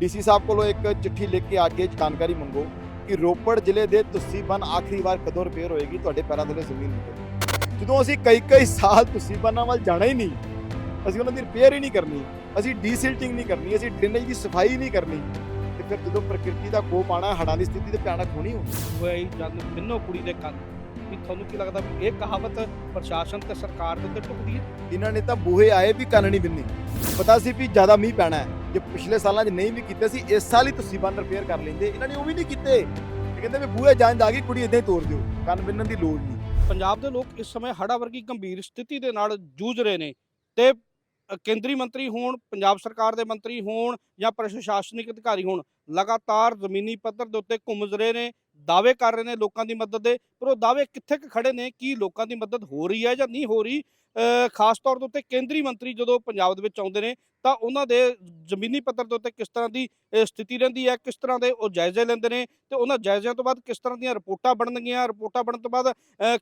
DC ਸਾਹਿਬ ਕੋਲੋਂ ਇੱਕ ਚਿੱਠੀ ਲਿਖ ਕੇ ਆ ਕੇ ਜਾਣਕਾਰੀ ਮੰਗੋ ਕਿ ਰੋਪੜ ਜ਼ਿਲ੍ਹੇ ਦੇ ਤੁਸੀਂ ਬੰਨ ਆਖਰੀ ਵਾਰ ਕਦੋਂ ਰਿਪੇਅਰ ਹੋਏਗੀ? ਤੁਹਾਡੇ ਪੈਰਾਂ ਥੱਲੇ ਜ਼ਮੀਨ ਨਿਕਲ ਜਦੋਂ ਅਸੀਂ ਕਈ ਕਈ ਸਾਲ ਤੁਸੀਂ ਬੰਨਾਂ ਵੱਲ ਜਾਣਾ ਹੀ ਨਹੀਂ ਅਸੀਂ ਉਹਨਾਂ ਦੀ ਰਿਪੇਅਰ ਹੀ ਨਹੀਂ ਕਰਨੀ ਅਸੀਂ ਡੀਸਿਲਟਿੰਗ ਨਹੀਂ ਕਰਨੀ ਅਸੀਂ ਡਰੇਨੇਜ ਦੀ ਸਫ਼ਾਈ ਨਹੀਂ ਕਰਨੀ ਤੇ ਫਿਰ ਜਦੋਂ ਪ੍ਰਕਿਰਤੀ ਦਾ ਕੋਪ ਆਣਾ ਹੜਾਂ ਦੀ ਸਥਿਤੀ ਤੇ ਭਿਆਨਕ ਹੋਣੀ ਹੋਣੀ ਹੋਇਆ ਹੀ ਜਨ ਬਿੰਨੋ ਕੁੜੀ ਦੇ ਕੰਨ ਵੀ ਤੁਹਾਨੂੰ ਕੀ ਲੱਗਦਾ ਵੀ ਇਹ ਕਹਾਵਤ ਪ੍ਰਸ਼ਾਸਨ ਤੇ ਸਰਕਾਰ ਦੇ ਉੱਤੇ ਟੁਕਦੀ ਹੈ? ਇਹਨਾਂ ਨੇ ਤਾਂ ਬੂਹੇ ਆਏ ਵੀ ਕੰਨ ਨਹੀਂ ਬਿੰਨੀ। ਪਤਾ ਸੀ ਵੀ ਜ਼ਿਆਦਾ ਮੀਂਹ ਪੈਣਾ ਹੈ। ਜੇ ਪਿਛਲੇ ਸਾਲਾਂ 'ਚ ਨਹੀਂ ਵੀ ਕੀਤੇ ਸੀ, ਇਸ ਸਾਲ ਹੀ ਤੁਸੀਂ ਬੰਨ ਰਿਪੇਅਰ ਕਰ ਲੈਂਦੇ। ਇਹਨਾਂ ਨੇ ਉਹ ਵੀ ਨਹੀਂ ਕੀਤੇ। ਇਹ ਕਹਿੰਦੇ ਵੀ ਬੂਹੇ ਜਾਂਚ ਆ ਗਈ ਕੁੜੀ ਇਦਾਂ ਹੀ ਤੋੜ ਦਿਓ। ਕੰਨ ਬਿੰਨਣ ਦੀ ਲੋੜ ਨਹੀਂ। ਪੰਜਾਬ ਦੇ ਲੋਕ ਇਸ ਸਮੇਂ ਹੜ੍ਹਾਂ ਵਰਗੀ ਗੰਭੀਰ ਸਥਿਤੀ ਦੇ ਨਾਲ ਜੂਝ ਰਹੇ ਨੇ ਤੇ ਕੇਂਦਰੀ ਮੰਤਰੀ ਹੋਣ, ਪੰਜਾਬ ਸਰਕਾਰ ਦੇ ਮੰਤਰੀ ਹੋਣ ਜਾਂ ਪ੍ਰਸ਼ਾਸਨਿਕ ਅਧਿਕਾਰੀ ਹੋਣ, ਲਗਾਤਾਰ ਜ਼ਮੀਨੀ ਪੱਧਰ ਦੇ ਉੱਤੇ ਘੁੰਮ ਰਹੇ ਨੇ। ਦਾਅਵੇ ਕਰ ਰਹੇ ਨੇ ਲੋਕਾਂ ਦੀ ਮਦਦ ਦੇ ਪਰ ਉਹ ਦਾਅਵੇ ਕਿੱਥੇ ਕੁ ਖੜੇ ਨੇ ਕੀ ਲੋਕਾਂ ਦੀ ਮਦਦ ਹੋ ਰਹੀ ਹੈ ਜਾਂ ਨਹੀਂ ਹੋ ਰਹੀ? ਖਾਸ ਤੌਰ ਦੇ ਉੱਤੇ ਕੇਂਦਰੀ ਮੰਤਰੀ ਜਦੋਂ ਪੰਜਾਬ ਦੇ ਵਿੱਚ ਆਉਂਦੇ ਨੇ ਤਾਂ ਉਹਨਾਂ ਦੇ ਜ਼ਮੀਨੀ ਪੱਧਰ ਦੇ ਉੱਤੇ ਕਿਸ ਤਰ੍ਹਾਂ ਦੀ ਸਥਿਤੀ ਰਹਿੰਦੀ ਹੈ ਕਿਸ ਤਰ੍ਹਾਂ ਦੇ ਉਹ ਜਾਇਜ਼ੇ ਲੈਂਦੇ ਨੇ ਤੇ ਉਹਨਾਂ ਜਾਇਜ਼ਿਆਂ ਤੋਂ ਬਾਅਦ ਕਿਸ ਤਰ੍ਹਾਂ ਦੀਆਂ ਰਿਪੋਰਟਾਂ ਬਣਨਗੀਆਂ ਰਿਪੋਰਟਾਂ ਬਣਨ ਤੋਂ ਬਾਅਦ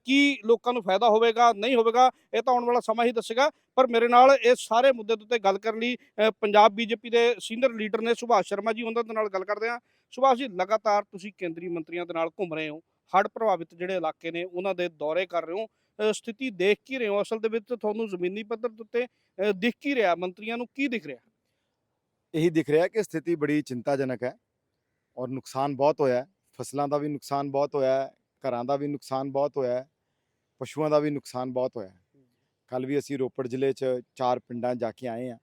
ਕੀ ਲੋਕਾਂ ਨੂੰ ਫਾਇਦਾ ਹੋਵੇਗਾ ਨਹੀਂ ਹੋਵੇਗਾ ਇਹ ਤਾਂ ਆਉਣ ਵਾਲਾ ਸਮਾਂ ਹੀ ਦੱਸੇਗਾ। ਪਰ ਮੇਰੇ ਨਾਲ ਇਹ ਸਾਰੇ ਮੁੱਦੇ ਦੇ ਉੱਤੇ ਗੱਲ ਕਰਨ ਲਈ ਅ, ਪੰਜਾਬ ਬੀਜੇਪੀ ਦੇ ਸੀਨੀਅਰ ਲੀਡਰ ਨੇ ਸੁਭਾਸ਼ ਸ਼ਰਮਾ ਜੀ ਉਹਨਾਂ ਦੇ ਨਾਲ ਗੱਲ ਕਰਦੇ ਹਾਂ। ਸੁਭਾਸ਼ ਜੀ ਲਗਾਤਾਰ ਤੁਸੀਂ ਕੇਂਦਰੀ ਮੰਤਰੀਆਂ ਦੇ ਨਾਲ ਘੁੰਮ ਰਹੇ ਹੋ ਹੜ੍ਹ ਪ੍ਰਭਾਵਿਤ ਜਿਹੜੇ ਇਲਾਕੇ ਨੇ ਉਹਨਾਂ ਦੇ ਦੌਰੇ ਕਰ ਰਹੇ ਹੋ ਸਥਿਤੀ ਦੇਖ ਕੀ ਰਹੇ ਹੋ? ਅਸਲ ਦੇ ਵਿੱਚ ਤੁਹਾਨੂੰ ਜ਼ਮੀਨੀ ਪੱਧਰ ਦੇ ਉੱਤੇ ਦਿਖ ਕੀ ਰਿਹਾ? ਮੰਤਰੀਆਂ ਨੂੰ ਕੀ ਦਿਖ ਰਿਹਾ? ਇਹੀ ਦਿਖ ਰਿਹਾ ਕਿ ਸਥਿਤੀ ਬੜੀ ਚਿੰਤਾਜਨਕ ਹੈ ਔਰ ਨੁਕਸਾਨ ਬਹੁਤ ਹੋਇਆ ਹੈ। ਫਸਲਾਂ ਦਾ ਵੀ ਨੁਕਸਾਨ ਬਹੁਤ ਹੋਇਆ ਹੈ ਘਰਾਂ ਦਾ ਵੀ ਨੁਕਸਾਨ ਬਹੁਤ ਹੋਇਆ ਹੈ ਪਸ਼ੂਆਂ ਦਾ ਵੀ ਨੁਕਸਾਨ ਬਹੁਤ ਹੋਇਆ ਹੈ। ਕੱਲ ਵੀ ਅਸੀਂ ਰੋਪੜ ਜ਼ਿਲ੍ਹੇ 'ਚ ਚਾਰ ਪਿੰਡਾਂ ਜਾ ਕੇ ਆਏ ਹਾਂ।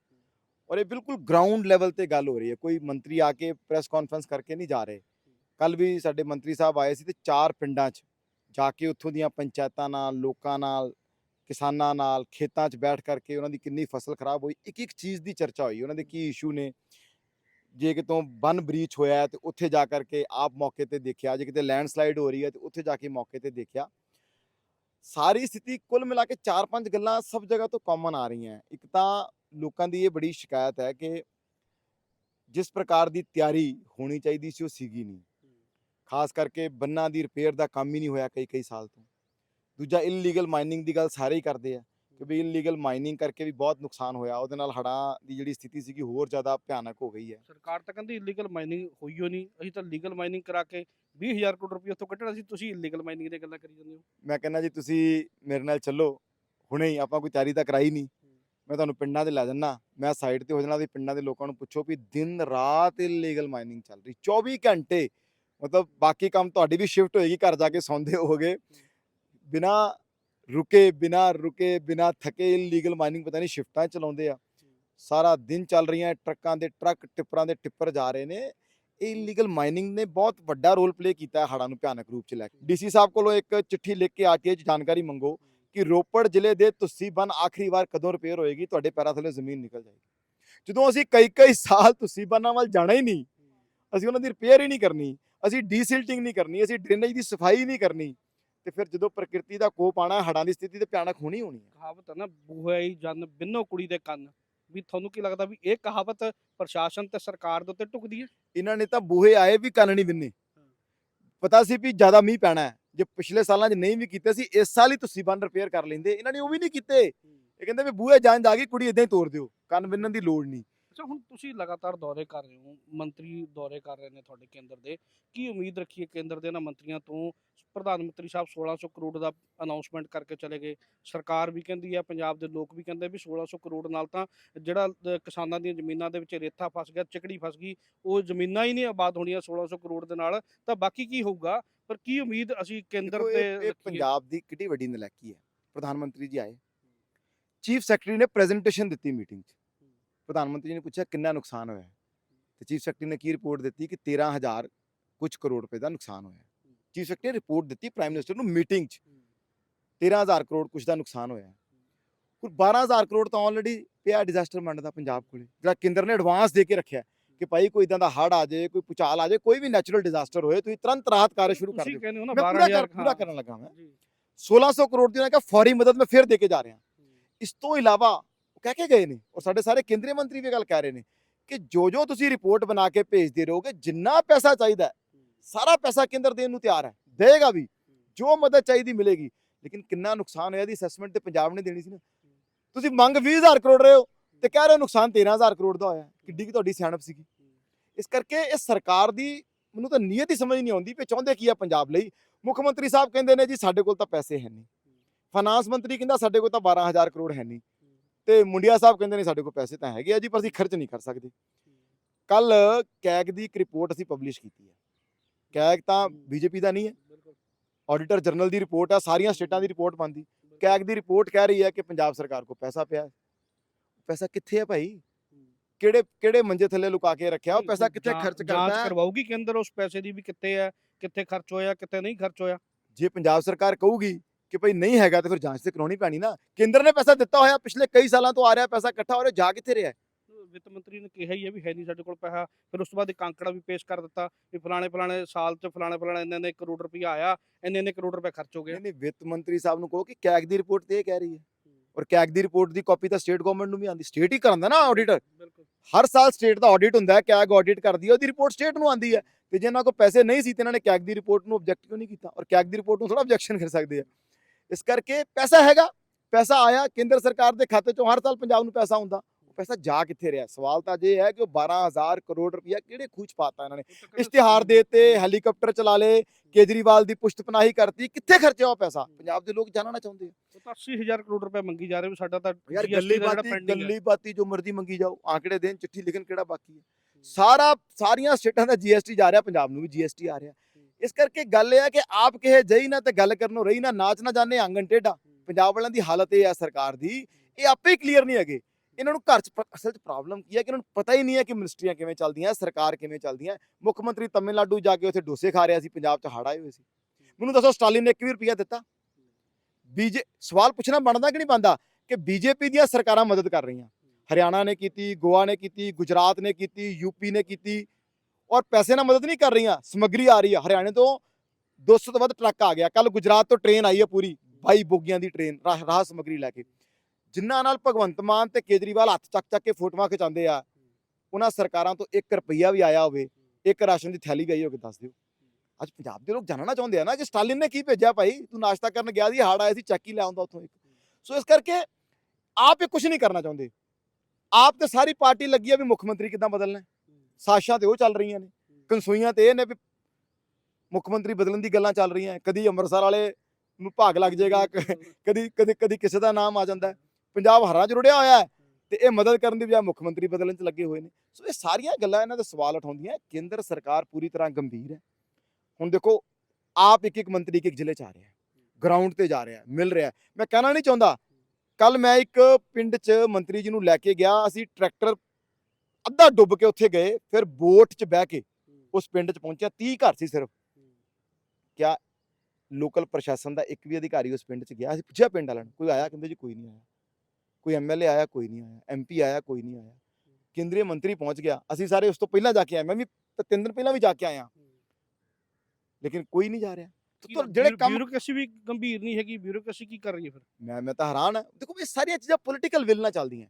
ਔਰ ਇਹ ਬਿਲਕੁਲ ਗਰਾਊਂਡ ਲੈਵਲ ਤੇ ਗੱਲ ਹੋ ਰਹੀ ਹੈ ਕੋਈ ਮੰਤਰੀ ਆ ਕੇ ਪ੍ਰੈਸ ਕਾਨਫਰੰਸ ਕਰਕੇ ਨਹੀਂ ਜਾ ਰਹੇ ਕੱਲ ਵੀ ਸਾਡੇ ਮੰਤਰੀ ਸਾਹਿਬ ਆਏ ਸੀ ਤੇ ਚਾਰ ਪਿੰਡਾਂ 'ਚ ਜਾ ਕੇ ਉੱਥੋਂ ਦੀਆਂ ਪੰਚਾਇਤਾਂ ਨਾਲ ਲੋਕਾਂ ਨਾਲ ਕਿਸਾਨਾਂ ਨਾਲ ਖੇਤਾਂ 'ਚ ਬੈਠ ਕਰਕੇ ਉਹਨਾਂ ਦੀ ਕਿੰਨੀ ਫਸਲ ਖਰਾਬ ਹੋਈ ਇੱਕ ਇੱਕ ਚੀਜ਼ ਦੀ ਚਰਚਾ ਹੋਈ ਉਹਨਾਂ ਦੇ ਕੀ ਇਸ਼ੂ ਨੇ ਜੇ ਕਿਤੋਂ ਬੰਨ ਬ੍ਰੀਚ ਹੋਇਆ ਤੇ ਉੱਥੇ ਜਾ ਕਰਕੇ ਆਪ ਮੌਕੇ ਤੇ ਦੇਖਿਆ ਜੇ ਕਿਤੇ ਲੈਂਡਸਲਾਈਡ ਹੋ ਰਹੀ ਹੈ ਤੇ ਉੱਥੇ ਜਾ ਕੇ ਮੌਕੇ ਤੇ ਦੇਖਿਆ ਸਾਰੀ ਸਥਿਤੀ ਕੁੱਲ ਮਿਲਾ ਕੇ ਚਾਰ ਪੰਜ ਗੱਲਾਂ ਸਭ ਜਗ੍ਹਾ ਤੋਂ ਕਾਮਨ ਆ ਰਹੀਆਂ ਇੱਕ ਤਾਂ ਲੋਕਾਂ ਦੀ ਇਹ ਬੜੀ ਸ਼ਿਕਾਇਤ ਹੈ ਕਿ ਜਿਸ ਪ੍ਰਕਾਰ ਦੀ ਤਿਆਰੀ ਹੋਣੀ ਚਾਹੀਦੀ ਸੀ ਉਹ ਸੀਗੀ ਨਹੀਂ। ਖਾਸ ਕਰਕੇ ਬੰਨਾਂ ਦੀ ਰਿਪੇਅਰ ਦਾ ਕੰਮ ਹੀ ਨਹੀਂ ਹੋਇਆ ਕਈ ਕਈ ਸਾਲ ਤੋਂ। ਦੂਜਾ ਇਲੀਗਲ ਮਾਈਨਿੰਗ ਦੀ ਗੱਲ ਸਾਰੇ ਹੀ ਕਰਦੇ ਆ ਕਿ ਵੀ ਇਲੀਗਲ ਮਾਈਨਿੰਗ ਕਰਕੇ ਵੀ ਬਹੁਤ ਨੁਕਸਾਨ ਹੋਇਆ ਉਹਦੇ ਨਾਲ ਹੜਾਂ ਦੀ ਜਿਹੜੀ ਸਥਿਤੀ ਸੀਗੀ ਹੋਰ ਜ਼ਿਆਦਾ ਭਿਆਨਕ ਹੋ ਗਈ ਹੈ। ਸਰਕਾਰ ਤਾਂ ਕਹਿੰਦੀ ਇਲੀਗਲ ਮਾਈਨਿੰਗ ਹੋਈ ਹੋ ਨਹੀਂ ਅਸੀਂ ਤਾਂ ਲੀਗਲ ਮਾਈਨਿੰਗ ਕਰਾ ਕੇ 20000 ਕਰੋੜ ਰੁਪਏ ਉੱਥੋਂ ਕੱਢਣਾ ਸੀ ਤੁਸੀਂ ਇਲੀਗਲ ਮਾਈਨਿੰਗ ਦੀਆਂ ਗੱਲਾਂ ਕਰੀ ਜਾਂਦੇ ਹੋ। ਮੈਂ ਕਹਿੰਦਾ ਜੀ ਤੁਸੀਂ ਮੇਰੇ ਨਾਲ ਚੱਲੋ ਹੁਣੇ ਹੀ ਆਪਾਂ ਕੋਈ ਤਿਆਰੀ ਤਾਂ ਕਰਾਈ ਨਹੀਂ। ਮੈਂ ਤੁਹਾਨੂੰ ਪਿੰਡਾਂ 'ਤੇ ਲੈ ਜਾਣਾ ਮੈਂ ਸਾਈਡ ਤੇ ਹੋ ਜਾਣਾ ਤੇ ਪਿੰਡਾਂ ਦੇ ਲੋਕਾਂ ਨੂੰ ਪੁੱਛੋ ਵੀ ਦਿਨ ਰਾਤ ਇਲੀਗਲ ਮਾਈਨਿੰਗ ਚੱਲ ਰਹੀ 24 ਘੰਟੇ। ਮਤਲਬ ਬਾਕੀ ਕੰਮ ਤੁਹਾਡੀ ਵੀ ਸ਼ਿਫਟ ਹੋਏਗੀ, ਘਰ ਜਾ ਕੇ ਸੌਂਦੇ ਹੋਗੇ ਬਿਨਾ ਰੁਕੇ ਬਿਨਾ ਰੁਕੇ, ਬਿਨਾ ਥਕੇ ਇਲੀਗਲ ਮਾਈਨਿੰਗ ਪਤਾ ਨਹੀਂ ਸ਼ਿਫਟਾਂ ਚਲਾਉਂਦੇ ਆ। ਸਾਰਾ ਦਿਨ ਚੱਲ ਰਹੀਆਂ, ਟਰੱਕਾਂ ਦੇ ਟਰੱਕ, ਟਿੱਪਰਾਂ ਦੇ ਟਿੱਪਰ ਜਾ ਰਹੇ ਨੇ। ਇਹ ਇਲੀਗਲ ਮਾਈਨਿੰਗ ਨੇ ਬਹੁਤ ਵੱਡਾ ਰੋਲ ਪਲੇ ਕੀਤਾ ਹੈ ਹੜ੍ਹਾਂ ਨੂੰ ਭਿਆਨਕ ਰੂਪ 'ਚ ਲੈ ਕੇ। ਡੀਸੀ ਸਾਹਿਬ ਕੋਲੋਂ ਇੱਕ ਚਿੱਠੀ ਲਿਖ ਕੇ ਆ ਕੇ ਜਾਣਕਾਰੀ ਮੰਗੋ। ਕਿ ਰੋਪੜ ਜ਼ਿਲ੍ਹੇ ਦੇ ਤੁਸੀਂ ਬੰਨ ਆਖਰੀ ਵਾਰ ਕਦੋਂ ਰਿਪੇਅਰ ਹੋਏਗੀ ਤੁਹਾਡੇ ਪੈਰਾਂ ਥੱਲੇ ਜ਼ਮੀਨ ਨਿਕਲ ਜਾਏਗੀ। ਜਦੋਂ ਅਸੀਂ ਕਈ ਕਈ ਸਾਲ ਤੁਸੀਂ ਬੰਨਾਂ ਵੱਲ ਜਾਣਾ ਹੀ ਨਹੀਂ ਅਸੀਂ ਉਹਨਾਂ ਦੀ ਰਿਪੇਅਰ ਹੀ ਨਹੀਂ ਕਰਨੀ ਅਸੀਂ ਡੀਸਿਲਟਿੰਗ ਨਹੀਂ ਕਰਨੀ ਅਸੀਂ ਡਰੇਨੇਜ ਦੀ ਸਫ਼ਾਈ ਨਹੀਂ ਕਰਨੀ ਤੇ ਫਿਰ ਜਦੋਂ ਪ੍ਰਕਿਰਤੀ ਦਾ ਕੋਪ ਆਣਾ ਹੜ੍ਹਾਂ ਦੀ ਸਥਿਤੀ ਤੇ ਭਿਆਨਕ ਹੋਣੀ ਹੋਣੀ ਹੈ। ਕਹਾਵਤ ਹੈ ਨਾ ਬੂਹੇ ਹੀ ਜਨ ਬਿੰਨੋ ਕੁੜੀ ਦੇ ਕੰਨ। ਵੀ ਤੁਹਾਨੂੰ ਕੀ ਲੱਗਦਾ ਵੀ ਇਹ ਕਹਾਵਤ ਪ੍ਰਸ਼ਾਸਨ ਤੇ ਸਰਕਾਰ ਦੇ ਉੱਤੇ ਟੁਕਦੀ ਹੈ? ਇਹਨਾਂ ਨੇ ਤਾਂ ਬੂਹੇ ਆਏ ਵੀ ਕੰਨ ਨਹੀਂ ਬਿੰਨੇ। ਪਤਾ ਸੀ ਵੀ ਜ਼ਿਆਦਾ ਮੀਂਹ ਪੈਣਾ ਹੈ। ਜੇ ਪਿਛਲੇ ਸਾਲਾਂ 'ਚ ਨਹੀਂ ਵੀ ਕੀਤੇ ਸੀ ਇਸ ਸਾਲ ਹੀ ਤੁਸੀਂ ਬੰਨ ਰਿਪੇਅਰ ਕਰ ਲੈਂਦੇ। ਇਹਨਾਂ ਨੇ ਉਹ ਵੀ ਨਹੀਂ ਕੀਤੇ। ਇਹ ਕਹਿੰਦੇ ਵੀ ਬੂਹੇ ਜਾਂਚ ਆ ਗਈ ਕੁੜੀ ਇਦਾਂ ਹੀ ਤੋੜ ਦਿਓ। ਕੰਨ ਬਿੰਨਣ ਦੀ ਲੋੜ ਨਹੀਂ। ਅੱਛਾ ਹੁਣ ਤੁਸੀਂ ਲਗਾਤਾਰ ਦੌਰੇ ਕਰ ਰਹੇ ਹੋ ਮੰਤਰੀ ਦੌਰੇ ਕਰ ਰਹੇ ਨੇ ਤੁਹਾਡੇ ਕੇਂਦਰ ਦੇ ਕੀ ਉਮੀਦ ਰੱਖੀਏ ਕੇਂਦਰ ਦੇ ਇਹਨਾਂ ਮੰਤਰੀਆਂ ਤੋਂ? ਪ੍ਰਧਾਨ ਮੰਤਰੀ ਸਾਹਿਬ 1600 ਕਰੋੜ ਦਾ ਅਨਾਉਂਸਮੈਂਟ ਕਰਕੇ ਚਲੇ ਗਏ ਸਰਕਾਰ ਵੀ ਕਹਿੰਦੀ ਹੈ ਪੰਜਾਬ ਦੇ ਲੋਕ ਵੀ ਕਹਿੰਦੇ ਵੀ 1600 ਕਰੋੜ ਨਾਲ ਤਾਂ ਜਿਹੜਾ ਕਿਸਾਨਾਂ ਦੀਆਂ ਜ਼ਮੀਨਾਂ ਦੇ ਵਿੱਚ ਰੇਤਾ ਫਸ ਗਿਆ ਚਿਕੜੀ ਫਸ ਗਈ ਉਹ ਜ਼ਮੀਨਾਂ ਹੀ ਨਹੀਂ ਆਬਾਦ ਹੋਣੀਆਂ 1600 ਕਰੋੜ ਦੇ ਨਾਲ ਤਾਂ ਬਾਕੀ ਕੀ ਹੋਊਗਾ? ਪਰ ਕੀ ਉਮੀਦ ਅਸੀਂ ਕੇਂਦਰ ਤੇ? ਪੰਜਾਬ ਦੀ ਕਿੱਡੀ ਵੱਡੀ ਨਲਾਇਕੀ ਹੈ ਪ੍ਰਧਾਨ ਮੰਤਰੀ ਜੀ ਆਏ ਚੀਫ ਸੈਕਟਰੀ ਨੇ ਪ੍ਰੈਜੈਂਟੇਸ਼ਨ ਦਿੱਤੀ ਮੀਟਿੰਗ 'ਚ। ਪ੍ਰਧਾਨ ਮੰਤਰੀ ਨੇ ਪੁੱਛਿਆ ਕਿੰਨਾ ਨੁਕਸਾਨ ਹੋਇਆ? ਤੇ ਚੀਫ ਸੈਕਟਰੀ ਨੇ ਕੀ ਰਿਪੋਰਟ ਦਿੱਤੀ ਕਿ 13000 ਕੁਝ ਕਰੋੜ ਰੁਪਏ ਦਾ ਨੁਕਸਾਨ ਹੋਇਆ ਚੀਫ ਸੈਕਟਰੀ ਨੇ ਰਿਪੋਰਟ ਦਿੱਤੀ ਪ੍ਰਾਈਮ ਮਿਨਿਸਟਰ ਨੂੰ ਮੀਟਿੰਗ 'ਚ। 13000 ਕਰੋੜ ਕੁਝ ਦਾ ਨੁਕਸਾਨ ਹੋਇਆ ਹੁਣ 12000 ਕਰੋੜ ਤਾਂ ਆਲਰੇਡੀ ਪਿਆ ਡਿਜ਼ਾਸਟਰ ਫੰਡ ਦਾ ਪੰਜਾਬ ਕੋਲੇ। ਜਿਹੜਾ ਕੇਂਦਰ ਨੇ ਐਡਵਾਂਸ ਦੇ ਕੇ ਰੱਖਿਆ ਕਿ ਭਾਈ ਕੋਈ ਇਦਾਂ ਦਾ ਹੜ੍ਹ ਆ ਜਾਏ ਕੋਈ ਭੁਚਾਲ ਆ ਜਾਏ ਕੋਈ ਵੀ ਨੈਚੁਰਲ ਡਿਜ਼ਾਸਟਰ ਹੋਏ ਤੁਸੀਂ ਤੁਰੰਤ ਰਾਹਤ ਕਾਰਜ ਸ਼ੁਰੂ ਕਰ ਤੁਸੀਂ ਦਿਓ। ਕਹਿੰਦੇ ਹੋ ਨਾ ਪੂਰਾ 12000 ਕਰ- ਪੂਰਾ ਕਰਨ ਲੱਗਾ ਮੈਂ। ਜੀ। 1600 ਕਰੋੜ ਦੀ ਉਹਨਾਂ ਕਿਹਾ ਫੌਰੀ ਮਦਦ ਮੈਂ ਫਿਰ ਦੇ ਕੇ ਜਾ ਰਿਹਾ। ਇਸ ਤੋਂ ਇਲਾਵਾ ਉਹ ਕਹਿ ਕੇ ਗਏ ਨੇ ਔਰ ਸਾਡੇ ਸਾਰੇ ਕੇਂਦਰੀ ਮੰਤਰੀ ਵੀ ਇਹ ਗੱਲ ਕਹਿ ਰਹੇ ਨੇ ਕਿ ਜੋ ਜੋ ਤੁਸੀਂ ਰਿਪੋਰਟ ਬਣਾ ਕੇ ਭੇਜਦੇ ਰਹੋਗੇ, ਜਿੰਨਾ ਪੈਸਾ ਚਾਹੀਦਾ ਸਾਰਾ ਪੈਸਾ ਕੇਂਦਰ ਦੇਣ ਨੂੰ ਤਿਆਰ ਹੈ ਦੇਗਾ ਵੀ, ਜੋ ਮਦਦ ਚਾਹੀਦੀ ਮਿਲੇਗੀ। ਲੇਕਿਨ ਕਿੰਨਾ ਨੁਕਸਾਨ ਹੋਇਆ ਦੀ ਅਸੈਸਮੈਂਟ ਤੇ ਪੰਜਾਬ ਨੇ ਦੇਣੀ ਸੀ ਨਾ। ਤੁਸੀਂ ਮੰਗ 20000 ਕਰੋੜ ਰਹੇ ਹੋ ਤੇ ਕਹਿ ਰਹੇ ਹੋ ਨੁਕਸਾਨ 13000 ਕਰੋੜ ਦਾ ਹੋਇਆ, ਕਿੱਡੀ ਕੀ ਤੁਹਾਡੀ ਸਿਆਣਪ ਸੀਗੀ। ਇਸ ਕਰਕੇ ਇਹ ਸਰਕਾਰ ਦੀ ਮੈਨੂੰ ਤਾਂ ਨੀਅਤ ਹੀ ਸਮਝ ਨਹੀਂ ਆਉਂਦੀ ਵੀ ਚਾਹੁੰਦੇ ਕੀ ਆ ਪੰਜਾਬ ਲਈ। ਮੁੱਖ ਮੰਤਰੀ ਸਾਹਿਬ ਕਹਿੰਦੇ ਨੇ ਜੀ ਸਾਡੇ ਕੋਲ ਤਾਂ ਪੈਸੇ ਹੈ ਨਹੀਂ। ਫਾਈਨਾਂਸ ਮੰਤਰੀ ਕਹਿੰਦਾ ਸਾਡੇ ਕੋਲ ਤਾਂ 12000 ਕਰੋੜ ਹੈ ਨਹੀਂ। ਤੇ ਮੁੰਡਿਆ ਸਾਹਿਬ ਕਹਿੰਦੇ ਨੇ ਸਾਡੇ ਕੋਲ ਪੈਸੇ ਤਾਂ ਹੈਗੇ ਆ ਜੀ ਪਰ ਅਸੀਂ ਖਰਚ ਨਹੀਂ ਕਰ ਸਕਦੇ। ਕੱਲ ਕੈਗ ਦੀ ਇੱਕ ਰਿਪੋਰਟ ਅਸੀਂ ਪਬਲਿਸ਼ ਕੀਤੀ ਹੈ। ਕੈਗ ਤਾਂ ਬੀਜੇਪੀ ਦਾ ਨਹੀਂ ਹੈ। ਆਡੀਟਰ ਜਨਰਲ ਦੀ ਰਿਪੋਰਟ ਆ ਸਾਰੀਆਂ ਸਟੇਟਾਂ ਦੀ ਰਿਪੋਰਟ ਬੰਦੀ ਕੈਗ ਦੀ ਰਿਪੋਰਟ ਕਹਿ ਰਹੀ ਹੈ ਕਿ ਪੰਜਾਬ ਸਰਕਾਰ ਕੋਲ ਪੈਸਾ ਪਿਆ। ਪੈਸਾ ਕਿੱਥੇ ਹੈ ਭਾਈ? ਕਿਹੜੇ ਕਿਹੜੇ ਮੰਜੇ ਥੱਲੇ ਲੁਕਾ ਕੇ ਰੱਖਿਆ ਉਹ ਪੈਸਾ ਕਿੱਥੇ ਖਰਚ ਜਾਂਚ ਕਰਦਾ ਹੈ? ਕਰਵਾਉਗੀ ਕੇਂਦਰ ਉਸ ਪੈਸੇ ਦੀ ਵੀ ਕਿੱਥੇ ਹੈ ਕਿੱਥੇ ਖਰਚ ਹੋਇਆ ਕਿੱਥੇ ਨਹੀਂ ਖਰਚ ਹੋਇਆ? ਜੇ ਪੰਜਾਬ ਸਰਕਾਰ ਕਹੂਗੀ ਕਿ ਭਈ ਨਹੀਂ ਹੈਗਾ ਤੇ ਫਿਰ ਜਾਂਚ ਤੇ ਕਰਾਉਣੀ ਪੈਣੀ ਨਾ। ਕੇਂਦਰ ਨੇ ਪੈਸਾ ਦਿੱਤਾ ਹੋਇਆ ਪਿਛਲੇ ਕਈ ਸਾਲਾਂ ਤੋਂ ਆ ਰਿਹਾ ਪੈਸਾ ਇਕੱਠਾ ਹੋ ਰਿਹਾ ਜਾ ਕਿੱਥੇ ਰਿਹਾ? ਵਿੱਤ ਮੰਤਰੀ ਨੇ ਕਿਹਾ ਹੀ ਹੈ ਵੀ ਹੈ ਨਹੀਂ ਸਾਡੇ ਕੋਲ ਪੈਸਾ। ਫਿਰ ਉਸ ਤੋਂ ਬਾਅਦ ਇੱਕ ਅੰਕੜਾ ਵੀ ਪੇਸ਼ ਕਰ ਦਿੱਤਾ ਵੀ ਫਲਾਣੇ ਫਲਾਣੇ ਸਾਲ 'ਚ ਫਲਾਣੇ ਫਲਾਣੇ ਇੰਨੇ ਇੰਨੇ ਕਰੋੜ ਰੁਪਇਆ ਆਇਆ ਇੰਨੇ ਇੰਨੇ ਕਰੋੜ ਰੁਪਏ ਖਰਚ ਹੋ ਗਏ। ਨਹੀਂ ਨਹੀਂ ਵਿੱਤ ਮੰਤਰੀ ਸਾਹਿਬ ਨੂੰ ਕਹੋ ਕਿ ਕੈਗ ਦੀ ਰਿਪੋਰਟ ਤੇ ਇਹ ਕਹਿ ਰਹੀ ਹੈ। ਔਰ ਕੈਗ ਦੀ ਰਿਪੋਰਟ ਦੀ ਕਾਪੀ ਤਾਂ ਸਟੇਟ ਗਵਰਨਮੈਂਟ ਨੂੰ ਵੀ ਆਉਂਦੀ ਸਟੇਟ ਹੀ ਕਰਾਂਦਾ ਨਾ ਆਡੀਟਰ ਹਰ ਸਾਲ ਸਟੇਟ ਦਾ ਆਡਿਟ ਹੁੰਦਾ ਹੈ ਕੈਗ ਆਡਿਟ ਕਰਦੀ ਹੈ ਉਹਦੀ ਰਿਪੋਰਟ ਸਟੇਟ ਨੂੰ ਆਉਂਦੀ ਹੈ। ਤੇ ਜੇ ਇਹਨਾਂ ਕੋਲ ਪੈਸੇ ਨਹੀਂ ਸੀ ਤੇ ਇਹਨਾਂ ਨੇ ਕੈਗ ਦੀ ਰਿਪੋਰਟ ਨੂੰ ਆਬਜੈਕਟ ਕਿਉਂ ਨਹੀਂ ਕੀਤਾ? ਔਰ ਕੈਗ ਦੀ ਰਿਪੋਰਟ ਨੂੰ ਥੋੜਾ ਆਬਜੈਕਸ਼ਨ ਕਰ ਸਕਦੇ ਆ। ਇਸ ਕਰਕੇ ਪੈਸਾ ਹੈਗਾ ਪੈਸਾ ਆਇਆ ਕੇਂਦਰ ਸਰਕਾਰ ਦੇ ਖਾਤੇ ਚੋਂ ਹਰ ਸਾਲ ਪੰਜਾਬ ਨੂੰ ਪੈਸਾ ਹੁੰਦਾ ਪੈਸਾ ਜਾ ਕਿੱਥੇ ਰਿਹਾ? ਸਵਾਲ ਤਾਂ ਜੇ ਹੈ ਕਿ ਉਹ 12000 ਕਰੋੜ ਰੁਪਇਆ ਕਿਹੜੇ ਖੂਚ ਪਾਤਾ ਇਹਨਾਂ ਨੇ? ਇਸ਼ਤਿਹਾਰ ਦੇਤੇ ਹੈਲੀਕਾਪਟਰ ਚਲਾ ਲੇ ਕੇਜਰੀਵਾਲ ਦੀ ਪੁਸ਼ਤ ਪਨਾਹੀ ਕਰਤੀ ਕਿੱਥੇ ਖਰਚਿਆ ਉਹ ਪੈਸਾ? ਪੰਜਾਬ ਦੇ ਲੋਕ ਜਾਣਨਾ ਚਾਹੁੰਦੇ ਆ। ਉਹ ਤਾਂ 80000 ਕਰੋੜ ਰੁਪਏ ਮੰਗੀ ਜਾ ਰਹੇ ਵੀ ਸਾਡਾ ਤਾਂ ਯਾਰ ਗੱਲੀ ਬਾਤੀ। ਗੱਲੀ ਬਾਤੀ ਜੋ ਮਰਜ਼ੀ ਮੰਗੀ ਜਾਓ ਆંકੜੇ ਦੇਣ ਚਿੱਠੀ ਲਿਖਣ ਕਿਹੜਾ ਬਾਕੀ ਹੈ? ਸਾਰਾ ਸਾਰੀਆਂ ਸਟੇਟਾਂ ਦਾ ਜੀਐਸਟੀ ਜਾ ਰਿਹਾ ਪੰਜਾਬ ਨੂੰ ਵੀ ਜੀਐਸਟੀ ਆ ਰਿਹਾ। ਇਸ ਕਰਕੇ ਗੱਲ ਇਹ ਹੈ ਕਿ ਆਪ ਕਹੇ ਜਈ ਨਾ ਤੇ ਗੱਲ ਕਰਨੋਂ ਰਹੀ ਨਾ ਨਾਚ ਨਾ ਜਾਣੇ ਆਂਗਣ ਟੇਢਾ। ਪੰਜਾਬ ਵਾਲਿਆਂ ਦੀ ਹਾਲਤ ਇਹ ਹੈ ਸਰਕਾਰ ਦੀ। ਇਹ ਆਪੇ ਹੀ ਕਲੀਅਰ ਨਹੀਂ ਹੈਗੇ। ਇਹਨਾਂ ਨੂੰ ਘਰ ਚ ਅਸਲ ਚ ਪ੍ਰੋਬਲਮ ਕੀ ਹੈ ਕਿ ਇਹਨਾਂ ਨੂੰ ਪਤਾ ਹੀ ਨਹੀਂ ਹੈ ਕਿ ਮਿਨਿਸਟਰੀਆਂ ਕਿਵੇਂ ਚੱਲਦੀਆਂ ਸਰਕਾਰ ਕਿਵੇਂ ਚੱਲਦੀ ਹੈ ਮੁੱਖ ਮੰਤਰੀ ਤਮਿਲਨਾਡੂ ਜਾ ਕੇ ਉੱਥੇ ਡੋਸੇ ਖਾ ਰਿਹਾ ਸੀ ਪੰਜਾਬ ਚ ਹੜ੍ਹ ਆਏ ਹੋਏ ਸੀ। ਮੈਨੂੰ ਦੱਸੋ ਸਟਾਲਿਨ ਨੇ 1 ਵੀ ਰੁਪਿਆ ਦਿੱਤਾ? ਬੀਜੇ ਸਵਾਲ ਪੁੱਛਣਾ ਬਣਦਾ ਕਿ ਨਹੀਂ ਬਣਦਾ ਕਿ ਬੀਜੇਪੀ ਦੀਆਂ ਸਰਕਾਰਾਂ ਮਦਦ ਕਰ ਰਹੀਆਂ? ਹਰਿਆਣਾ ਨੇ ਕੀਤੀ ਗੋਆ ਨੇ ਕੀਤੀ ਗੁਜਰਾਤ ਨੇ ਕੀਤੀ ਯੂਪੀ ਨੇ ਕੀਤੀ। ਔਰ ਪੈਸੇ ਨਾਲ ਮਦਦ ਨਹੀਂ ਕਰ ਰਹੀਆਂ, ਸਮੱਗਰੀ ਆ ਰਹੀ ਹੈ ਹਰਿਆਣੇ ਤੋਂ 200 ਤੋਂ ਵੱਧ ਟਰੱਕ ਆ ਗਿਆ। ਕੱਲ ਗੁਜਰਾਤ ਤੋਂ ਟ੍ਰੇਨ ਆਈ ਹੈ ਪੂਰੀ, ਬਾਈ ਬੋਗੀਆਂ ਦੀ ਟ੍ਰੇਨ ਰਾਹ ਰਾਹ ਸਮੱਗਰੀ ਲੈ ਕੇ। ਜਿਨ੍ਹਾਂ ਨਾਲ ਭਗਵੰਤ ਮਾਨ ਤੇ ਕੇਜਰੀਵਾਲ ਹੱਥ ਚੱਕ ਚੱਕ ਕੇ ਫੋਟੋਆਂ ਖਿਚਾਉਂਦੇ ਆ, ਉਹਨਾਂ ਸਰਕਾਰਾਂ ਤੋਂ 1 ਰੁਪਈਆ ਵੀ ਆਇਆ ਹੋਵੇ, ਇੱਕ ਰਾਸ਼ਨ ਦੀ ਥੈਲੀ ਵੀ ਆਈ ਹੋਵੇ, ਦੱਸ ਦਿਓ। ਅੱਜ ਪੰਜਾਬ ਦੇ ਲੋਕ ਜਾਣਨਾ ਚਾਹੁੰਦੇ ਆ ਨਾ ਕਿ ਸਟਾਲਿਨ ਨੇ ਕੀ ਭੇਜਿਆ ਭਾਈ? ਤੂੰ ਨਾਸ਼ਤਾ ਕਰਨ ਗਿਆ ਸੀ, ਹਾੜ ਆਇਆ ਸੀ, ਚੱਕ ਹੀ ਲੈ ਆਉਂਦਾ ਉੱਥੋਂ ਇੱਕ। ਸੋ ਇਸ ਕਰਕੇ ਆਪ ਇਹ ਕੁਝ ਨਹੀਂ ਕਰਨਾ ਚਾਹੁੰਦੇ। ਆਪ ਤੇ ਸਾਰੀ ਪਾਰਟੀ ਲੱਗੀ ਆ ਵੀ ਮੁੱਖ ਮੰਤਰੀ ਕਿੱਦਾਂ ਬਦਲਣਾ ਸਾਸ਼ਾਂ ਸਾਜ਼ਿਸ਼ਾਂ ਤੇ ਉਹ ਚੱਲ ਰਹੀਆਂ ਨੇ। ਕੰਸੋਈਆਂ ਤੇ ਇਹ ਨੇ ਵੀ ਮੁੱਖ ਮੰਤਰੀ ਬਦਲਣ ਦੀ ਗੱਲਾਂ ਚੱਲ ਰਹੀਆਂ। ਕਦੀ ਅੰਮ੍ਰਿਤਸਰ ਵਾਲੇ ਨੂੰ ਭਾਗ ਲੱਗ ਜਾਏਗਾ, ਕ- ਕਦੀ ਕਦੀ ਕਦੀ ਕਿਸੇ ਦਾ ਨਾਮ ਆ ਜਾਂਦਾ। ਪੰਜਾਬ ਹਰਾਂ 'ਚ ਰੁੜਿਆ ਹੋਇਆ ਹੈ ਤੇ ਇਹ ਮਦਦ ਕਰਨ ਦੀ ਬਜਾਏ ਮੁੱਖ ਮੰਤਰੀ ਬਦਲਣ 'ਚ ਲੱਗੇ ਹੋਏ ਨੇ। ਸੋ ਇਹ ਸਾਰੀਆਂ ਗੱਲਾਂ ਇਹਨਾਂ ਦੇ ਸਵਾਲ ਉਠਾਉਂਦੀਆਂ ਕੇਂਦਰ ਸਰਕਾਰ ਪੂਰੀ ਤਰ੍ਹਾਂ ਗੰਭੀਰ ਹੈ। ਹੁਣ ਦੇਖੋ, ਆਪ ਇੱਕ ਇੱਕ ਮੰਤਰੀ ਇੱਕ ਇੱਕ ਜ਼ਿਲ੍ਹੇ 'ਚ ਆ ਰਿਹਾ ਗਰਾਊਂਡ ਤੇ ਜਾ ਰਿਹਾ ਮਿਲ ਰਿਹਾ ਮੈਂ ਕਹਿਣਾ ਨਹੀਂ ਚਾਹੁੰਦਾ ਕੱਲ ਮੈਂ ਇੱਕ ਪਿੰਡ 'ਚ ਮੰਤਰੀ ਜੀ ਨੂੰ ਲੈ ਕੇ ਗਿਆ। ਅਸੀਂ ਟਰੈਕਟਰ ਅੱਧਾ ਡੁੱਬ ਕੇ ਉੱਥੇ ਗਏ ਫਿਰ ਬੋਟ 'ਚ ਬਹਿ ਕੇ ਉਸ ਪਿੰਡ 'ਚ ਪਹੁੰਚਿਆ 30 ਘਰ ਸੀ ਸਿਰਫ। ਕਿਆ ਲੋਕਲ ਪ੍ਰਸ਼ਾਸਨ ਦਾ ਇੱਕ ਵੀ ਅਧਿਕਾਰੀ ਉਸ ਪਿੰਡ 'ਚ ਗਿਆ ਅਸੀਂ ਪੁੱਛਿਆ ਪਿੰਡ ਵਾਲਿਆਂ ਨੂੰ ਕੋਈ ਆਇਆ? ਕਹਿੰਦੇ ਜੀ ਕੋਈ ਨਹੀਂ ਆਇਆ। ਕੋਈ ਐਮਐਲਏ ਆਇਆ ਕੋਈ ਨਹੀਂ ਆਇਆ। ਐਮਪੀ ਆਇਆ ਕੋਈ ਨਹੀਂ ਆਇਆ। ਕੇਂਦਰੀ ਮੰਤਰੀ ਪਹੁੰਚ ਗਿਆ। ਅਸੀਂ ਸਾਰੇ ਉਸ ਤੋਂ ਪਹਿਲਾਂ ਜਾ ਕੇ ਆਏ। ਮੈਂ ਵੀ ਤਿੰਨ ਦਿਨ ਪਹਿਲਾਂ ਵੀ ਜਾ ਕੇ ਆਇਆ। ਲੇਕਿਨ ਕੋਈ ਨਹੀਂ ਜਾ ਰਿਹਾ। ਤੇ ਜਿਹੜੇ ਕੰਮ ਬਿਊਰੋਕ੍ਰੇਸੀ ਵੀ ਗੰਭੀਰ ਨਹੀਂ ਹੈਗੀ ਬਿਊਰੋਕ੍ਰੇਸੀ ਕੀ ਕਰ ਰਹੀ ਹੈ ਫਿਰ? ਮੈਂ ਮੈਂ ਤਾਂ ਹੈਰਾਨ ਹਾਂ। ਦੇਖੋ ਇਹ ਸਾਰੀਆਂ ਚੀਜ਼ਾਂ ਪੋਲੀਟੀਕਲ ਵਿਲ ਨਾਲ ਚੱਲਦੀਆਂ।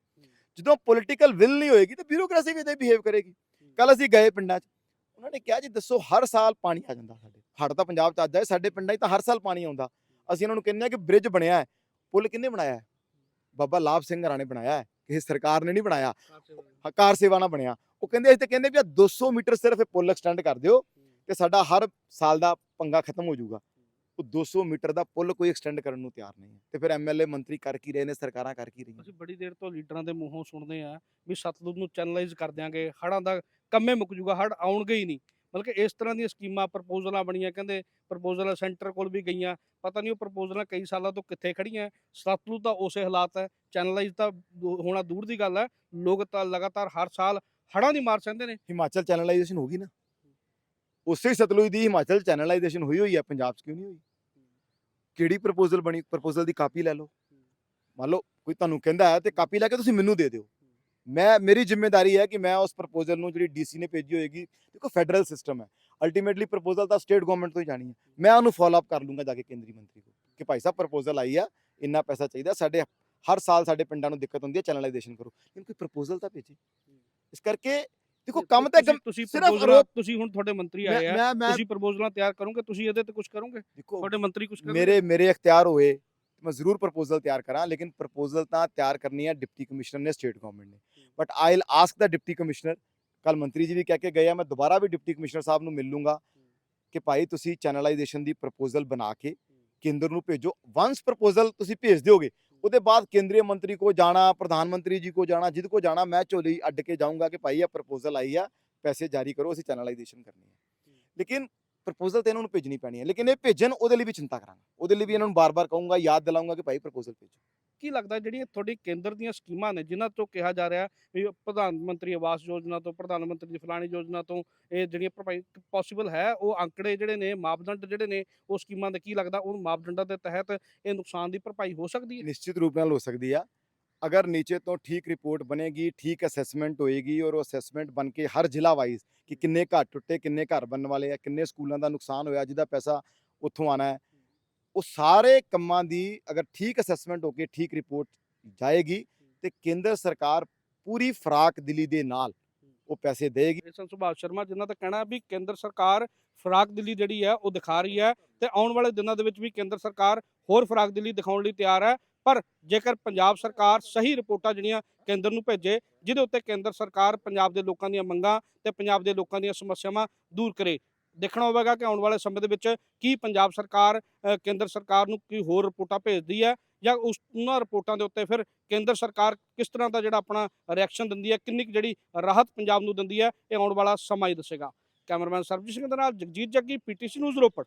ਜਦੋਂ ਪੋਲੀਟੀਕਲ ਵਿਲ ਨਹੀਂ ਹੋਏਗੀ ਤਾਂ ਬਿਊਰੋਕ੍ਰੇਸੀ ਵੀ ਇਦਾਂ ਬਿਹੇਵ ਕਰੇਗੀ। ਕੱਲ ਅਸੀਂ ਗਏ ਪਿੰਡਾਂ 'ਚ ਉਹਨਾਂ ਨੇ ਕਿਹਾ ਜੀ ਦੱਸੋ ਹਰ ਸਾਲ ਪਾਣੀ ਆ ਜਾਂਦਾ ਸਾਡੇ। ਹੜ ਤਾਂ ਪੰਜਾਬ 'ਚ ਅੱਜ ਆਏ ਸਾਡੇ ਪਿੰਡਾਂ 'ਚ ਤਾਂ ਹਰ ਸਾਲ ਪਾਣੀ ਆਉਂਦਾ। ਅਸੀਂ ਉਹਨਾਂ ਨੂੰ ਕਹਿੰਦੇ ਆ ਕਿ ਬ੍ਰਿਜ ਬਣਿਆ ਹੈ। ਪੁਲ ਕਿੰਨੇ ਬਣਾਇਆ ਹੈ? ਬਾਬਾ ਲਾਭ ਸਿੰਘ ਹਰਾਂ ਨੇ ਬਣਾਇਆ ਹੈ। ਕਿਸੇ ਸਰਕਾਰ ਨੇ ਨਹੀਂ ਬਣਾਇਆ। ਹਾਂ, ਕਾਰ ਸੇਵਾ ਨਾਲ ਬਣਿਆ। ਉਹ ਕਹਿੰਦੇ ਅਸੀਂ ਤਾਂ ਕਹਿੰਦੇ ਵੀ ਆ 200 ਮੀਟਰ ਸਿਰਫ ਇਹ ਪੁਲ ਐਕਸਟੈਂਡ ਕਰ ਦਿਓ ਤੇ ਸਾਡਾ ਹਰ ਸਾਲ ਦਾ ਪੰਗਾ ਖਤਮ ਹੋ ਜਾਊਗਾ। ਉਹ 200 ਮੀਟਰ ਦਾ ਪੁਲ ਕੋਈ ਐਕਸਟੈਂਡ ਕਰਨ ਨੂੰ ਤਿਆਰ ਨਹੀਂ ਹੈ। ਤੇ ਫਿਰ ਐਮਐਲਏ ਮੰਤਰੀ ਕਰ ਕੀ ਰਹੇ ਨੇ ਸਰਕਾਰਾਂ ਕਰ ਕੀ ਰਹੀਆਂ ਅਸੀਂ ਬੜੀ ਦੇਰ ਤੋਂ ਲੀਡਰਾਂ ਦੇ ਮੂੰਹੋਂ ਸੁਣਦੇ ਆ ਵੀ ਸਤਲੁਜ ਨੂੰ ਚੈਨਲਾਈਜ਼ ਕਰ ਦਿਆਂਗੇ ਹੜਾਂ ਦਾ ਕੰਮੇ ਮੁੱਕ ਜੂਗਾ ਹੜ ਆਉਣਗੇ ਹੀ ਨਹੀਂ। ਮਤਲਬ ਕਿ ਇਸ ਤਰ੍ਹਾਂ ਦੀਆਂ ਸਕੀਮਾਂ ਪ੍ਰਪੋਜ਼ਲਾਂ ਬਣੀਆਂ ਕਹਿੰਦੇ ਪ੍ਰਪੋਜ਼ਲਾਂ ਸੈਂਟਰ ਕੋਲ ਵੀ ਗਈਆਂ। ਪਤਾ ਨਹੀਂ ਉਹ ਪ੍ਰਪੋਜ਼ਲਾਂ ਕਈ ਸਾਲਾਂ ਤੋਂ ਕਿੱਥੇ ਖੜੀਆਂ ਸਤਲੁਜ ਤਾਂ ਉਸੇ ਹਾਲਾਤ ਹੈ ਚੈਨਲਾਈਜ਼ ਤਾਂ ਦੂ- ਹੋਣਾ ਦੂਰ ਦੀ ਗੱਲ ਹੈ। ਲੋਕ ਤਾਂ ਲਗਾਤਾਰ ਹਰ ਸਾਲ ਹੜਾਂ ਦੀ ਮਾਰ ਸਹਿੰਦੇ ਨੇ। ਹਿਮਾਚਲ ਚੈਨਲਾਈਜੇਸ਼ਨ ਹੋ ਗਈ ਨਾ? ਉਸੇ ਸਤਲੁਜ ਦੀ ਹਿਮਾਚਲ ਚੈਨਲਾਈਜੇਸ਼ਨ ਹੋਈ ਹੋਈ ਹੈ ਪੰਜਾਬ 'ਚ ਕਿਉਂ ਨਹੀਂ ਹੋਈ? ਕਿਹੜੀ ਪ੍ਰਪੋਜ਼ਲ ਬਣੀ ਪ੍ਰਪੋਜ਼ਲ ਦੀ ਕਾਪੀ ਲੈ ਲਓ। ਮੰਨ ਲਓ ਕੋਈ ਤੁਹਾਨੂੰ ਕਹਿੰਦਾ ਹੈ ਤੇ ਕਾਪੀ ਲੈ ਕੇ ਤੁਸੀਂ ਮੈਨੂੰ ਦੇ ਦਿਓ। ਮੈਂ ਮੇਰੀ ਜ਼ਿੰਮੇਵਾਰੀ ਹੈ ਕਿ ਮੈਂ ਉਸ ਪ੍ਰਪੋਜ਼ਲ ਨੂੰ ਜਿਹੜੀ ਡੀਸੀ ਨੇ ਭੇਜੀ ਹੋਏਗੀ ਦੇਖੋ ਫੈਡਰਲ ਸਿਸਟਮ ਹੈ। ਅਲਟੀਮੇਟਲੀ ਪ੍ਰਪੋਜ਼ਲ ਤਾਂ ਸਟੇਟ ਗਵਰਨਮੈਂਟ ਤੋਂ ਹੀ ਜਾਣੀ ਹੈ। ਮੈਂ ਉਹਨੂੰ ਫਾਲੋ ਅਪ ਕਰ ਲੂੰਗਾ ਜਾ ਕੇ ਕੇਂਦਰੀ ਮੰਤਰੀ ਕੋਲ ਕਿ ਭਾਈ ਸਾਹਿਬ ਪ੍ਰਪੋਜ਼ਲ ਆਈ ਆ ਇੰਨਾ ਪੈਸਾ ਚਾਹੀਦਾ ਸਾਡੇ ਹਰ ਸਾਲ ਸਾਡੇ ਪਿੰਡਾਂ ਨੂੰ ਦਿੱਕਤ ਹੁੰਦੀ ਹੈ ਚੈਨਲਾਈਜੇਸ਼ਨ ਕਰੋ। ਲੇਕਿਨ ਕੋਈ ਪ੍ਰਪੋਜ਼ਲ ਤਾਂ ਭੇਜੇ। ਇਸ ਕਰਕੇ ਦੇਖੋ ਕੰਮ ਤਾਂ ਤੁਸੀਂ- ਸਿਰਫ ਆਰੋਪ- ਤੁਸੀਂ ਹੁਣ ਤੁਹਾਡੇ ਮੰਤਰੀ ਆਏ ਆ ਤੁਸੀਂ ਪ੍ਰਪੋਜ਼ਲਾਂ ਤਿਆਰ ਕਰੋਗੇ ਤੁਸੀਂ ਇਹਦੇ ਤੇ ਕੁਝ ਕਰੋਗੇ? ਤੁਹਾਡੇ ਮੰਤਰੀ ਕੁਝ ਕਰਨਗੇ? ਮੇਰੇ ਮੇਰੇ ਇਖਤਿਆਰ ਹੋਏ ਮੈਂ ਜ਼ਰੂਰ ਪ੍ਰਪੋਜ਼ਲ ਤਿਆਰ ਕਰਾਂ ਲੇਕਿਨ ਪ੍ਰਪੋਜ਼ਲ ਤਾਂ ਤਿਆਰ ਕਰਨੀ ਹੈ ਡਿਪਟੀ ਕਮਿਸ਼ਨਰ ਨੇ ਸਟੇਟ ਗਵਰਨਮੈਂਟ ਨੇ। But I will ask the deputy commissioner. ਕੱਲ ਮੰਤਰੀ ਜੀ ਵੀ ਕਹਿ ਕੇ ਗਏ ਆ ਮੈਂ ਦੁਬਾਰਾ ਵੀ ਡਿਪਟੀ ਕਮਿਸ਼ਨਰ ਸਾਹਿਬ ਨੂੰ ਮਿਲ ਲੂੰਗਾ ਕਿ ਭਾਈ ਤੁਸੀਂ ਚੈਨਲਾਈਜੇਸ਼ਨ ਦੀ ਪ੍ਰਪੋਜ਼ਲ ਬਣਾ ਕੇ ਕੇਂਦਰ ਨੂੰ ਭੇਜੋ। ਵਾਂਸ ਪ੍ਰਪੋਜ਼ਲ ਤੁਸੀਂ ਭੇਜ ਦਿਓਗੇ, ਉਹਦੇ ਬਾਅਦ ਕੇਂਦਰੀ ਮੰਤਰੀ ਕੋ ਜਾਣਾ, ਪ੍ਰਧਾਨ ਮੰਤਰੀ ਜੀ ਕੋ ਜਾਣਾ ਜਿੱਦ ਕੋ ਜਾਣਾ, ਮੈਂ ਝੋਲੀ ਅੱਡ ਕੇ ਜਾਊਂਗਾ ਕਿ ਭਾਈ ਇਹ ਪ੍ਰਪੋਜ਼ਲ ਆਈ ਆ, ਪੈਸੇ ਜਾਰੀ ਕਰੋ, ਅਸੀਂ ਚੈਨਲਾਈਜੇਸ਼ਨ ਕਰਨੀ ਹੈ ਲੇਕਿਨ ਪ੍ਰਪੋਜ਼ਲ ਤੇ ਇਹਨਾਂ ਨੂੰ ਭੇਜਣੀ ਪੈਣੀ ਹੈ ਲੇਕਿਨ ਇਹ ਭੇਜਣ, ਉਹਦੇ ਲਈ ਵੀ ਚਿੰਤਾ ਕਰਾਂਗਾ। ਉਹਦੇ ਲਈ ਵੀ ਇਹਨਾਂ ਨੂੰ ਬਾਰ-ਬਾਰ ਕਹੂੰਗਾ, ਯਾਦ ਦਿਲਾਉਂਗਾ ਕਿ ਭਾਈ ਪ੍ਰਪੋਜ਼ਲ ਭੇਜੋ। ਕੀ ਲੱਗਦਾ ਜਿਹੜੀਆਂ ਤੁਹਾਡੀ ਕੇਂਦਰ ਦੀਆਂ ਸਕੀਮਾਂ ਨੇ, ਜਿਨ੍ਹਾਂ ਤੋਂ ਕਿਹਾ ਜਾ ਰਿਹਾ ਵੀ ਪ੍ਰਧਾਨ ਮੰਤਰੀ ਆਵਾਸ ਯੋਜਨਾ ਤੋਂ, ਪ੍ਰਧਾਨ ਮੰਤਰੀ ਦੀ ਫਲਾਣੀ ਯੋਜਨਾ ਤੋਂ ਇਹ ਜਿਹੜੀਆਂ ਪੋਸੀਬਲ ਹੈ, ਉਹ ਅੰਕੜੇ ਜਿਹੜੇ ਨੇ, ਮਾਪਦੰਡ ਜਿਹੜੇ ਨੇ, ਉਹ ਸਕੀਮਾਂ ਦੇ ਕੀ ਲੱਗਦਾ? ਉਹ ਮਾਪਦੰਡਾਂ ਦੇ ਤਹਿਤ ਇਹ ਨੁਕਸਾਨ ਦੀ ਭਰਪਾਈ ਹੋ ਸਕਦੀ ਹੈ? ਨਿਸ਼ਚਿਤ ਰੂਪ ਨਾਲ ਹੋ ਸਕਦੀ ਆ। ਅਗਰ ਨੀਚੇ ਤੋਂ ਠੀਕ ਰਿਪੋਰਟ ਬਣੇਗੀ, ਠੀਕ ਅਸੈਸਮੈਂਟ ਹੋਏਗੀ ਔਰ ਉਹ ਅਸੈਸਮੈਂਟ ਬਣ ਕੇ ਹਰ ਜ਼ਿਲ੍ਹਾ ਵਾਈਜ਼ ਕਿ ਕਿੰਨੇ ਘਰ ਟੁੱਟੇ, ਕਿੰਨੇ ਘਰ ਬਣਨ ਵਾਲੇ ਆ, ਕਿੰਨੇ ਸਕੂਲਾਂ ਦਾ ਨੁਕਸਾਨ ਹੋਇਆ, ਜਿਹਦਾ ਪੈਸਾ ਉੱਥੋਂ ਆਣਾ ਹੈ ਉਹ ਸਾਰੇ ਕੰਮਾਂ ਦੀ ਅਗਰ ਠੀਕ ਅਸੈਸਮੈਂਟ ਹੋ ਕੇ ਠੀਕ ਰਿਪੋਰਟ ਜਾਏਗੀ ਤੇ ਕੇਂਦਰ ਸਰਕਾਰ ਪੂਰੀ ਫਰਾਕ ਦਿਲੀ ਦੇ ਨਾਲ ਉਹ ਪੈਸੇ ਦੇਗੀ। ਜੇਸਨ ਸੁਭਾਸ਼ ਸ਼ਰਮਾ ਜਿਨ੍ਹਾਂ ਦਾ ਕਹਿਣਾ ਵੀ ਕੇਂਦਰ ਸਰਕਾਰ ਫਰਾਕ ਦਿੱਲੀ ਜਿਹੜੀ ਹੈ ਉਹ ਦਿਖਾ ਰਹੀ ਹੈ ਤੇ ਆਉਣ ਵਾਲੇ ਦਿਨਾਂ ਦੇ ਵਿੱਚ ਵੀ ਕੇਂਦਰ ਸਰਕਾਰ ਹੋਰ ਫਰਾਕ ਦਿੱਲੀ ਦਿਖਾਉਣ ਲਈ ਤਿਆਰ ਹੈ। ਪਰ ਜੇਕਰ ਪੰਜਾਬ ਸਰਕਾਰ ਸਹੀ ਰਿਪੋਰਟਾਂ ਜਿਹੜੀਆਂ ਕੇਂਦਰ ਨੂੰ ਭੇਜੇ, ਜਿਹਦੇ ਉੱਤੇ ਕੇਂਦਰ ਸਰਕਾਰ ਪੰਜਾਬ ਦੇ ਲੋਕਾਂ ਦੀਆਂ ਮੰਗਾਂ ਤੇ ਪੰਜਾਬ ਦੇ ਲੋਕਾਂ ਦੀਆਂ ਸਮੱਸਿਆਵਾਂ ਦੂਰ ਕਰੇ ਦੇਖਣਾ ਹੋਵੇਗਾ ਕਿ ਆਉਣ ਵਾਲੇ ਸਮੇਂ ਦੇ ਵਿੱਚ ਕੀ ਪੰਜਾਬ ਸਰਕਾਰ ਕੇਂਦਰ ਸਰਕਾਰ ਨੂੰ ਕੀ ਹੋਰ ਰਿਪੋਰਟਾਂ ਭੇਜਦੀ ਹੈ ਜਾਂ ਉਸ ਉਹਨਾਂ ਰਿਪੋਰਟਾਂ ਦੇ ਉੱਤੇ ਫਿਰ ਕੇਂਦਰ ਸਰਕਾਰ ਕਿਸ ਤਰ੍ਹਾਂ ਦਾ ਜਿਹੜਾ ਆਪਣਾ ਰਿਐਕਸ਼ਨ ਦਿੰਦੀ ਹੈ, ਕਿੰਨੀ ਕੁ ਜਿਹੜੀ ਰਾਹਤ ਪੰਜਾਬ ਨੂੰ ਦਿੰਦੀ ਹੈ, ਇਹ ਆਉਣ ਵਾਲਾ ਸਮਾਂ ਹੀ ਦੱਸੇਗਾ। ਕੈਮਰਾਮੈਨ ਸਰਬਜੀਤ ਸਿੰਘ ਦੇ ਨਾਲ ਜਗਜੀਤ ਜੱਗੀ, ਪੀਟੀਸੀ ਨਿਊਜ਼ ਰੋਪੜ।